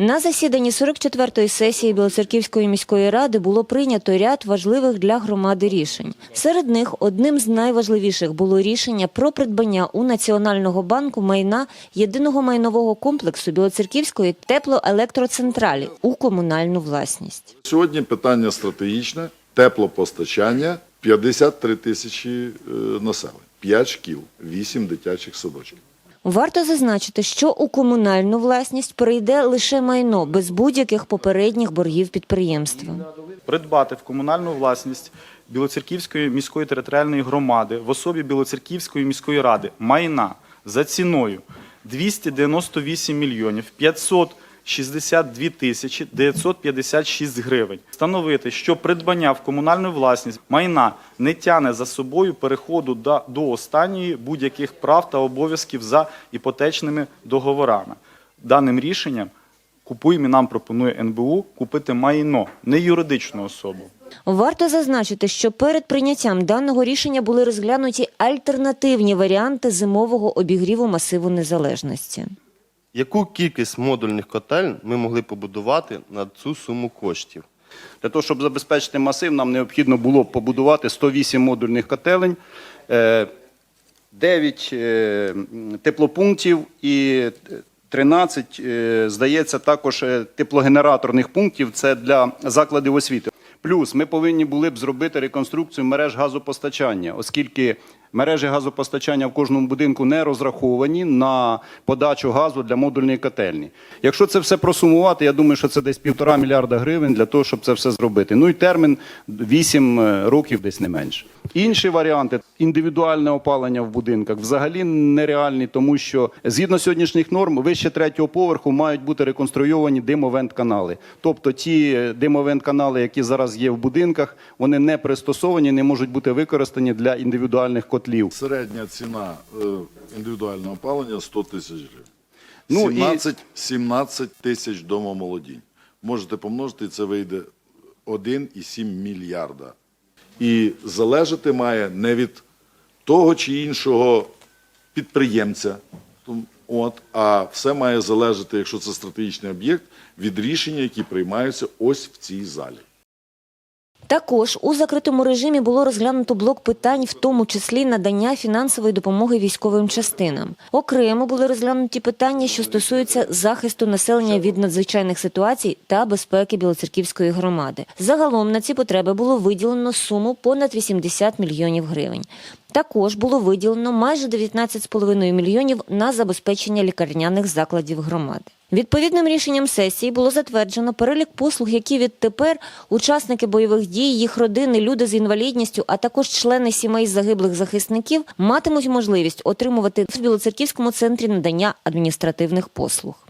На засіданні 44-ї сесії Білоцерківської міської ради було прийнято ряд важливих для громади рішень. Серед них одним з найважливіших було рішення про придбання у Національного банку майна єдиного майнового комплексу Білоцерківської теплоелектроцентралі у комунальну власність. Сьогодні питання стратегічне теплопостачання 53 тисячі е, населення, 5 шкіл, 8 дитячих садочків. Варто зазначити, що у комунальну власність перейде лише майно без будь-яких попередніх боргів підприємства. придбати в комунальну власність Білоцерківської міської територіальної громади в особі Білоцерківської міської ради майна за ціною 298 мільйонів 562 тисячі 956 гривень. Встановити, що придбання в комунальну власність майна не тяне за собою переходу до, до останньої будь-яких прав та обов'язків за іпотечними договорами. Даним рішенням Купуємо нам пропонує НБУ купити майно, не юридичну особу. Варто зазначити, що перед прийняттям даного рішення були розглянуті альтернативні варіанти зимового обігріву масиву незалежності. Яку кількість модульних котель ми могли побудувати на цю суму коштів? Для того, щоб забезпечити масив, нам необхідно було побудувати 108 модульних котелень, е, 9 е, теплопунктів і 13, е, здається, також е, теплогенераторних пунктів. Це для закладів освіти. Плюс ми повинні були б зробити реконструкцію мереж газопостачання, оскільки мережі газопостачання в кожному будинку не розраховані на подачу газу для модульної котельні. Якщо це все просумувати, я думаю, що це десь півтора мільярда гривень для того, щоб це все зробити. Ну і термін 8 років, десь не менше. Інші варіанти індивідуальне опалення в будинках взагалі нереальні, тому що згідно сьогоднішніх норм вище третього поверху мають бути реконструйовані димовент-канали. Тобто ті димовент-канали, які зараз є в будинках, вони не пристосовані, не можуть бути використані для індивідуальних котлів. Середня ціна е, індивідуального опалення 100 тисяч гривень. Ну, і- 17, 17 тисяч домомолодінь. Можете помножити, це вийде 1,7 мільярда. І залежати має не від того чи іншого підприємця, от, а все має залежати, якщо це стратегічний об'єкт, від рішення, які приймаються ось в цій залі. Також у закритому режимі було розглянуто блок питань, в тому числі надання фінансової допомоги військовим частинам. Окремо були розглянуті питання, що стосуються захисту населення від надзвичайних ситуацій та безпеки Білоцерківської громади. Загалом на ці потреби було виділено суму понад 80 мільйонів гривень. Також було виділено майже 19,5 мільйонів на забезпечення лікарняних закладів громади. Відповідним рішенням сесії було затверджено перелік послуг, які відтепер учасники бойових дій, їх родини, люди з інвалідністю, а також члени сімей загиблих захисників матимуть можливість отримувати в Білоцерківському центрі надання адміністративних послуг.